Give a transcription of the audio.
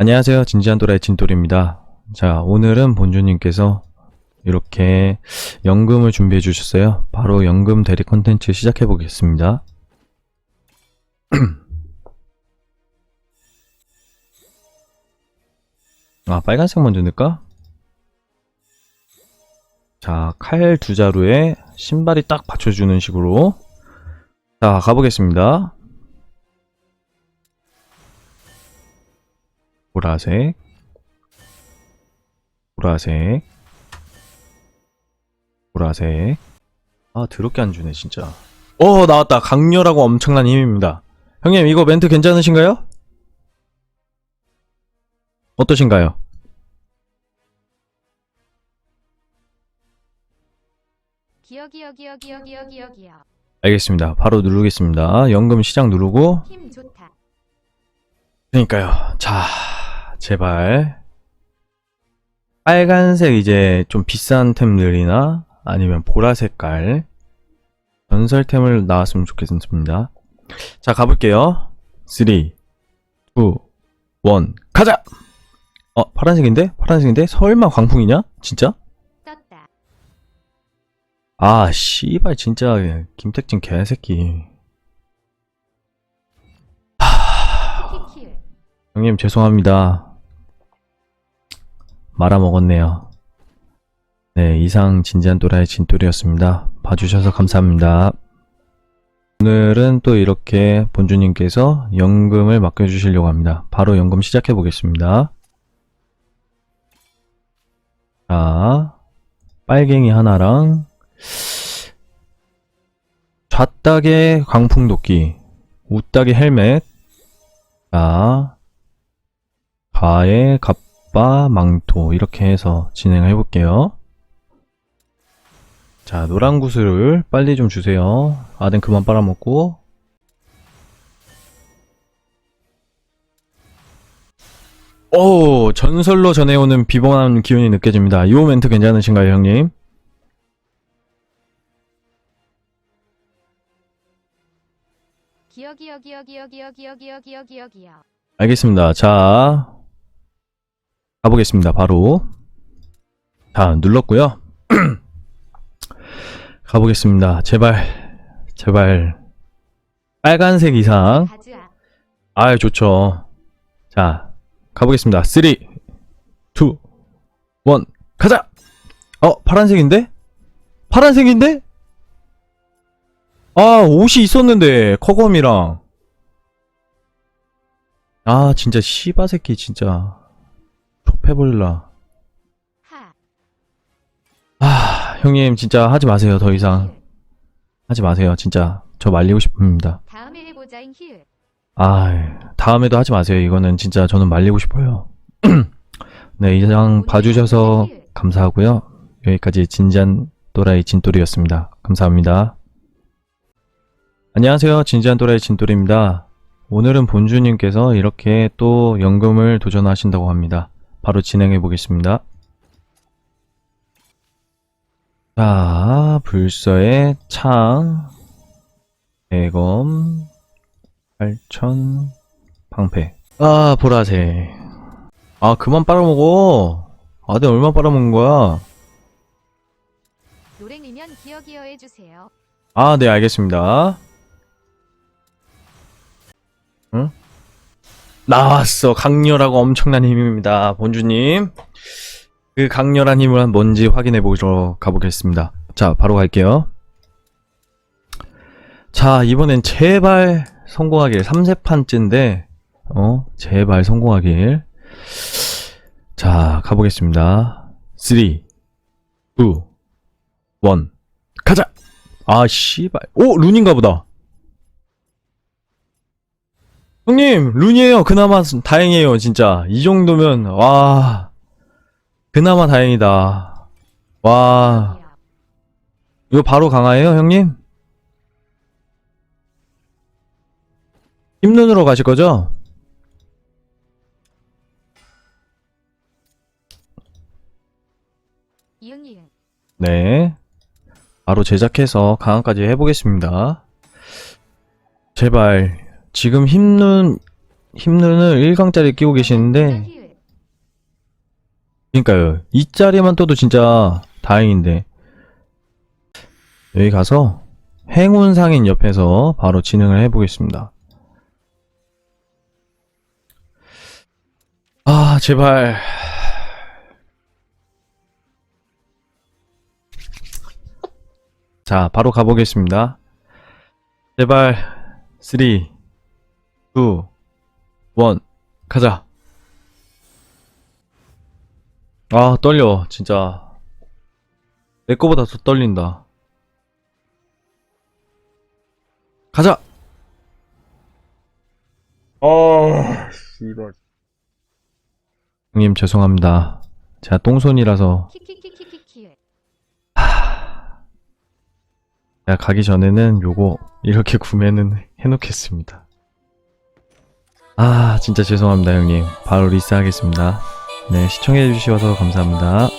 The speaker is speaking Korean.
안녕하세요. 진지한 또라이 진돌입니다. 자, 오늘은 본주님께서 이렇게 연금을 준비해 주셨어요. 바로 연금 대리 콘텐츠 시작해 보겠습니다. 아, 빨간색 먼저 넣을까? 자, 칼 두 자루에 신발이 딱 받쳐주는 식으로. 자, 가보겠습니다. 보라색, 보라색, 보라색. 아, 더럽게 안 주네, 진짜. 어, 나왔다. 강렬하고 엄청난 힘입니다. 형님, 이거 멘트 괜찮으신가요? 어떠신가요? 알겠습니다. 바로 누르겠습니다. 연금 시작 누르고. 힘 좋다 그러니까요. 자, 제발. 빨간색 이제 좀 비싼 템들이나 아니면 보라색깔 전설템을 나왔으면 좋겠습니다. 자, 가볼게요. 3, 2, 1, 가자! 어, 파란색인데? 파란색인데? 설마 광풍이냐? 진짜? 아, 씨발, 진짜, 김택진 개새끼. 키킬 형님, 죄송합니다. 말아먹었네요. 네, 이상 진지한 또라이 진또리였습니다. 봐주셔서 감사합니다. 오늘은 또 이렇게 본주님께서 연금을 맡겨주시려고 합니다. 바로 연금 시작해 보겠습니다. 자, 빨갱이 하나랑 좌딱의 광풍도끼, 우딱의 헬멧, 자, 가의 갑 빠망토 이렇게 해서 진행을 해볼게요. 자 노란 구슬을 빨리 좀 주세요. 아덴 그만 빨아먹고 오 전설로 전해오는 비범한 기운이 느껴집니다. 이 멘트 괜찮으신가요 형님? 기억이요 기억이요 기억이요 기억이요 기억이요 알겠습니다. 자 가보겠습니다. 바로. 자, 눌렀고요. 가보겠습니다. 제발, 제발. 빨간색 이상. 아, 좋죠. 자, 가보겠습니다. 3, 2, 1, 가자! 어, 파란색인데? 파란색인데? 아, 옷이 있었는데, 커검이랑. 아, 진짜, 씨바 새끼, 진짜. 하 아, 형님, 진짜 하지 마세요, 더 이상. 힐. 하지 마세요, 진짜. 저 말리고 싶습니다. 다음에 해보자 인 힐 아, 다음에도 하지 마세요. 이거는 진짜 저는 말리고 싶어요. 네, 이상 봐주셔서 힐. 감사하고요. 여기까지 진지한 또라이 진또리였습니다. 감사합니다. 안녕하세요. 진지한 또라이 진또리입니다. 오늘은 본주님께서 이렇게 또 연금을 도전하신다고 합니다. 바로 진행해 보겠습니다. 자, 불서의 창, 대검, 8천, 방패. 아, 보라색. 아, 그만 빨아먹어. 아, 내가 얼마 빨아먹은 거야? 노랭이면 기어 기어 해주세요 아, 네, 알겠습니다. 응? 나왔어. 강렬하고 엄청난 힘입니다. 본주님. 그 강렬한 힘은 뭔지 확인해 보러 가보겠습니다. 자, 바로 갈게요. 자, 이번엔 제발 성공하길. 3세판째인데, 어, 제발 성공하길. 자, 가보겠습니다. 3, 2, 1, 가자! 아, 씨발. 오, 룬인가 보다. 형님, 룬이에요. 그나마 다행이에요, 진짜. 이 정도면, 와. 그나마 다행이다. 와. 이거 바로 강화해요, 형님? 힘눈으로 가실 거죠? 네. 바로 제작해서 강화까지 해보겠습니다. 제발, 지금 힘눈 힘눈을 1강짜리 끼고 계시는데. 그러니까요. 이 자리만 떠도 진짜 다행인데. 여기 가서 행운 상인 옆에서 바로 진행을 해보겠습니다. 아, 제발. 자, 바로 가보겠습니다. 제발, 3, 2, 1, 가자. 아, 떨려, 진짜. 내 거보다 더 떨린다. 가자! 아, 씨발. 형님, 죄송합니다. 제가 똥손이라서, 기회. 제가 가기 전에는 요거, 이렇게 구매는 해놓겠습니다. 아, 진짜 죄송합니다, 형님. 바로 리스하겠습니다. 네, 시청해주셔서 감사합니다.